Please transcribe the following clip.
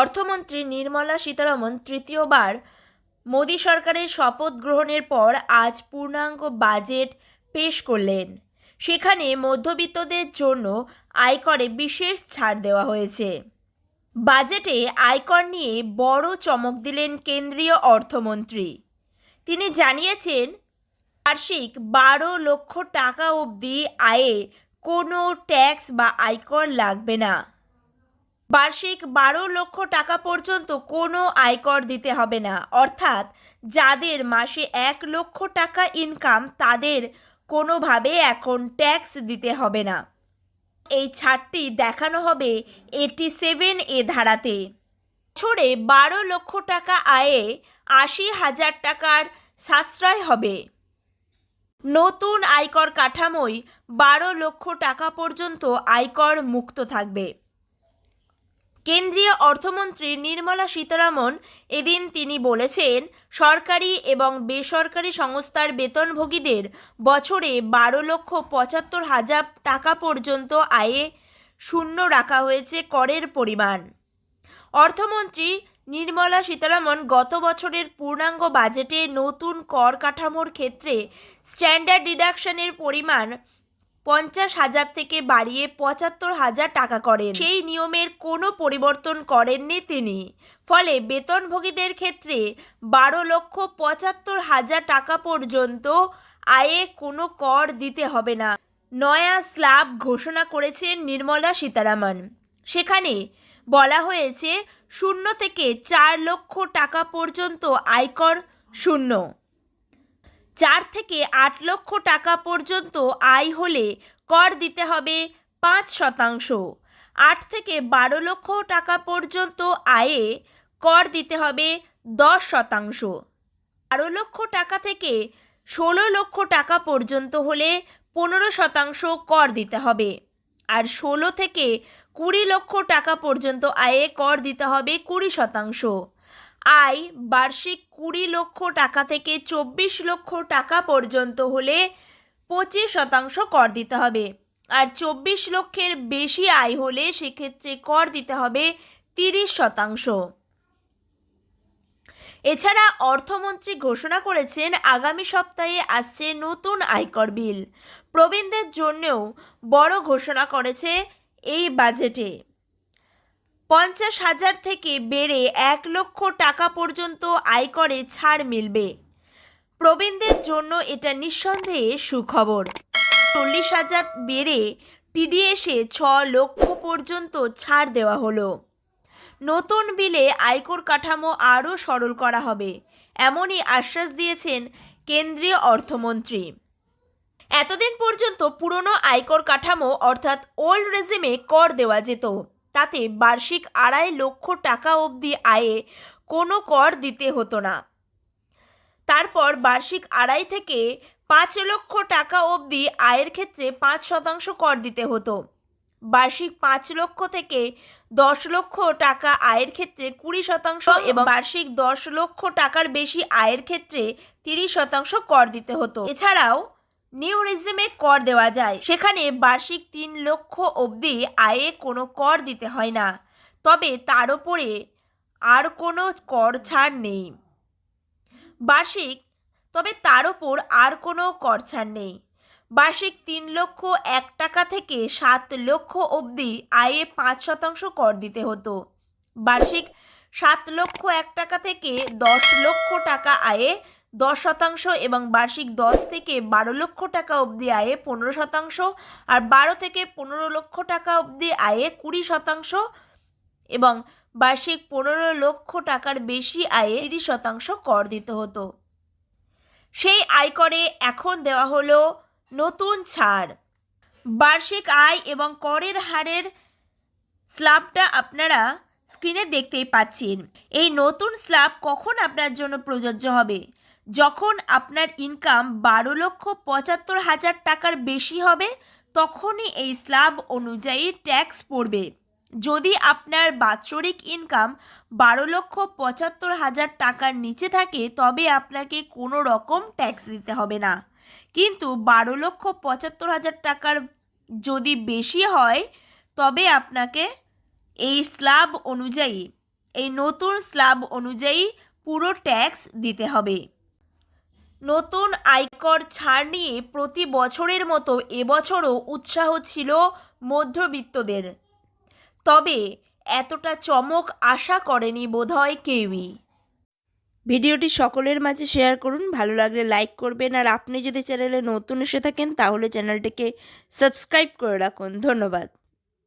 অর্থমন্ত্রী নির্মলা সীতারামন তৃতীয়বার মোদী সরকারের শপথ গ্রহণের পর আজ পূর্ণাঙ্গ বাজেট পেশ করলেন। সেখানে মধ্যবিত্তদের জন্য আয়করে বিশেষ ছাড় দেওয়া হয়েছে। বাজেটে আয়কর নিয়ে বড় চমক দিলেন কেন্দ্রীয় অর্থমন্ত্রী। তিনি জানিয়েছেন, বার্ষিক বারো লক্ষ টাকা অবধি আয়ে কোনো ট্যাক্স বা আয়কর লাগবে না। বার্ষিক বারো লক্ষ টাকা পর্যন্ত কোনো আয়কর দিতে হবে না। অর্থাৎ যাদের মাসে এক লক্ষ টাকা ইনকাম তাদের কোনোভাবে এখন ট্যাক্স দিতে হবে না। এই ছাড়টি দেখানো হবে এটি সেভেন এ ধারাতে। বছরে বারো লক্ষ টাকা আয়ে আশি হাজার টাকার সাশ্রয় হবে। নতুন আয়কর কাঠামোয় বারো লক্ষ টাকা পর্যন্ত আয়কর মুক্ত থাকবে। কেন্দ্রীয় অর্থমন্ত্রী নির্মলা সীতারামন এদিন তিনি বলেছেন, সরকারি এবং বেসরকারি সংস্থার বেতনভোগীদের বছরে বারো লক্ষ পঁচাত্তর হাজার টাকা পর্যন্ত আয়ে শূন্য রাখা হয়েছে করের পরিমাণ। অর্থমন্ত্রী নির্মলা সীতারামন গত বছরের পূর্ণাঙ্গ বাজেটে নতুন কর কাঠামোর ক্ষেত্রে স্ট্যান্ডার্ড ডিডাকশনের পরিমাণ পঞ্চাশ হাজার থেকে বাড়িয়ে পঁচাত্তর হাজার টাকা করেন। সেই নিয়মের কোনো পরিবর্তন করেননি তিনি। ফলে বেতনভোগীদের ক্ষেত্রে বারো লক্ষ পঁচাত্তর হাজার টাকা পর্যন্ত আয়ে কোনো কর দিতে হবে না। নয়া স্ল্যাব ঘোষণা করেছেন নির্মলা সীতারামন। সেখানে বলা হয়েছে, শূন্য থেকে চার লক্ষ টাকা পর্যন্ত আয়কর শূন্য। চার থেকে আট লক্ষ টাকা পর্যন্ত আয় হলে কর দিতে হবে পাঁচ শতাংশ। আট থেকে বারো লক্ষ টাকা পর্যন্ত আয়ে কর দিতে হবে দশ শতাংশ। বারো লক্ষ টাকা থেকে ষোলো লক্ষ টাকা পর্যন্ত হলে পনেরো শতাংশ কর দিতে হবে। আর ষোলো থেকে কুড়ি লক্ষ টাকা পর্যন্ত আয়ে কর দিতে হবে কুড়ি শতাংশ। আয় বার্ষিক কুড়ি লক্ষ টাকা থেকে চব্বিশ লক্ষ টাকা পর্যন্ত হলে পঁচিশ শতাংশ কর দিতে হবে। আর চব্বিশ লক্ষের বেশি আয় হলে সেক্ষেত্রে কর দিতে হবে তিরিশ শতাংশ। এছাড়া অর্থমন্ত্রী ঘোষণা করেছেন, আগামী সপ্তাহে আসছে নতুন আয়কর বিল। প্রবীণদের জন্যও বড় ঘোষণা করেছে এই বাজেটে। পঞ্চাশ হাজার থেকে বেড়ে এক লক্ষ টাকা পর্যন্ত আয়করে ছাড় মিলবে। প্রবীণদের জন্য এটা নিঃসন্দেহে সুখবর। চল্লিশ হাজার বেড়ে টিডিএসে ছ লক্ষ পর্যন্ত ছাড় দেওয়া হলো। নতুন বিলে আয়কর কাঠামো আরও সরল করা হবে, এমনই আশ্বাস দিয়েছেন কেন্দ্রীয় অর্থমন্ত্রী। এতদিন পর্যন্ত পুরনো আয়কর কাঠামো অর্থাৎ ওল্ড রেজিমে কর দেওয়া যেত। তাতে বার্ষিক আড়াই লক্ষ টাকা অবধি আয়ে কোনো কর দিতে হতো না। তারপর বার্ষিক আড়াই থেকে পাঁচ লক্ষ টাকা অবধি আয়ের ক্ষেত্রে পাঁচ শতাংশ কর দিতে হতো। বার্ষিক পাঁচ লক্ষ থেকে দশ লক্ষ টাকা আয়ের ক্ষেত্রে কুড়ি শতাংশ এবং বার্ষিক দশ লক্ষ টাকার বেশি আয়ের ক্ষেত্রে তিরিশ শতাংশ কর দিতে হতো। এছাড়াও নিউ রিজিমে কর দেওয়া যায়। সেখানে বার্ষিক তিন লক্ষ অবধি আয়ে কোনো কর দিতে হয় না। তবে তার ওপরে আর কোনো কর ছাড় নেই। বার্ষিক, তবে তার ওপর আর কোনো কর ছাড় নেই। বার্ষিক তিন লক্ষ এক টাকা থেকে সাত লক্ষ অবধি আয়ে পাঁচ শতাংশ কর দিতে হতো। বার্ষিক সাত লক্ষ এক টাকা থেকে দশ লক্ষ টাকা আয়ে দশ শতাংশ এবং বার্ষিক দশ থেকে বারো লক্ষ টাকা অবধি আয়ে পনেরো শতাংশ আর বারো থেকে পনেরো লক্ষ টাকা অবধি আয়ে কুড়ি শতাংশ এবং বার্ষিক পনেরো লক্ষ টাকার বেশি আয়ে তিরিশ শতাংশ কর দিতে হতো। সেই আয়করে এখন দেওয়া হলো নতুন ছাড়। বার্ষিক আয় এবং করের হারের স্ল্যাবটা আপনারা স্ক্রিনে দেখতেই পাচ্ছেন। এই নতুন স্ল্যাব কখন আপনার জন্য প্রযোজ্য হবে? যখন আপনার ইনকাম বারো লক্ষ পঁচাত্তর হাজার টাকার বেশি হবে, তখনই এই স্ল্যাব অনুযায়ী ট্যাক্স পড়বে। যদি আপনার বাৎসরিক ইনকাম বারো লক্ষ পঁচাত্তর হাজার টাকার নিচে থাকে, তবে আপনাকে কোনো রকম ট্যাক্স দিতে হবে না। কিন্তু বারো লক্ষ পঁচাত্তর হাজার টাকার যদি বেশি হয়, তবে আপনাকে এই স্ল্যাব অনুযায়ী, এই নতুন স্ল্যাব অনুযায়ী পুরো ট্যাক্স দিতে হবে। নতুন আয়কর ছাড় নিয়ে প্রতি বছরের মতো এবছরও উৎসাহ ছিল মধ্যবিত্তদের। তবে এতটা চমক আশা করেনি বোধহয় কেউই। ভিডিওটি সকলের মাঝে শেয়ার করুন, ভালো লাগলে লাইক করবেন, আর আপনি যদি চ্যানেলে নতুন এসে থাকেন তাহলে চ্যানেলটিকে সাবস্ক্রাইব করে রাখুন। ধন্যবাদ।